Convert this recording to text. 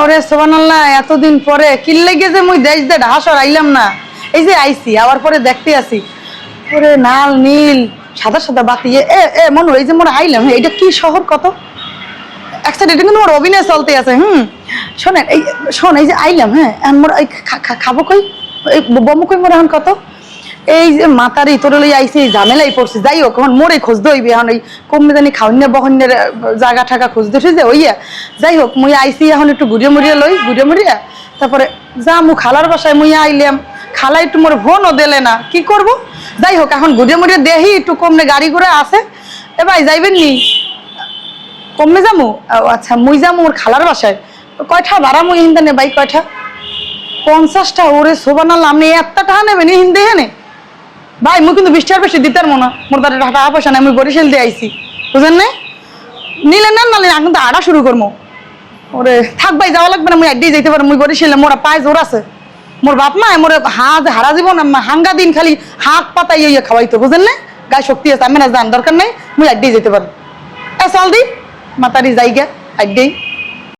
ওরে সোবানাল্লাহ এতদিন পরে। কিল লেগে যে মুই দেশ দে ঢাসর আইলাম না? এই যে আইছি আবার পরে দেখতে আসি। ওরে নাল নীল সাদা সাদা বাতি। এ এ, মনে এই যে মোর আইলাম হ্যাঁ, এটা কি শহর কত? এক সাইড এটা কিন্তু মোর অভিনয় চলতে আছে হুম। শোনেন এই শোন এই যে আইলাম হ্যাঁ মোর খাব কই? এই বমু কই মোর এখন কত? এই যে মাতারি তোর লই আইছে ঝামেলাই পড়ছে, যাই হোক, এখন মোরে খোঁজ দইবি এখন এই কমে জানি খাওয়ান্যা বহন্যের জায়গা ঠাকা খোঁজ দিছে যে, ওইয়া। যাই হোক, মুই আইছি এখন একটু ঘুরিয়ে মুড়িয়ে লই, ঘুরিয়ে মুড়িয়ে তারপরে যা মু খালার বাসায়, মুই আইলাম। খালা একটু মোর ফোনও দিলে না, কি করব? যাই হোক, এখন ঘুরিয়ে মুড়িয়ে দেহি, একটু কমনে গাড়ি ঘোড়া আছে। এ ভাই, যাইবেন নি? কমে যামু? আচ্ছা মুই যামু ওর খালার বাসায়। কয়টা ভাড়া মুই হিন্দানে বাই কয়টা পঞ্চাশটা, ওরে শোভানাল আপনি একটা টাকা নেবেন হিন্দে হেনে ভাই, মুই কিন্তু বিশ বেশি দিতার মনে মোর তার টাকা পয়সা নাই, মুই বরিশাল দিয়ে আইছি। বুঝেন না নিলে না নালে এখন তো আড়া শুরু করব। ওরে, থাক ভাই, যাওয়া লাগবে না, মুই একদিন যাইতে পারো মুই বরিশালে মোরা পায়ে জোর আছে। মোর বাপ মা, মোর হাত হারা জীবন হাঙ্গা দিন খালি হাত পাতা ইয়ে ইয়ে খাওয়াইতো, বুঝেন না গায়ে শক্তি আছে আমি না জান দরকার নাই, মুই একদিন যেতে পারো এ, চল দি, মাতারি যাই গা একদিন।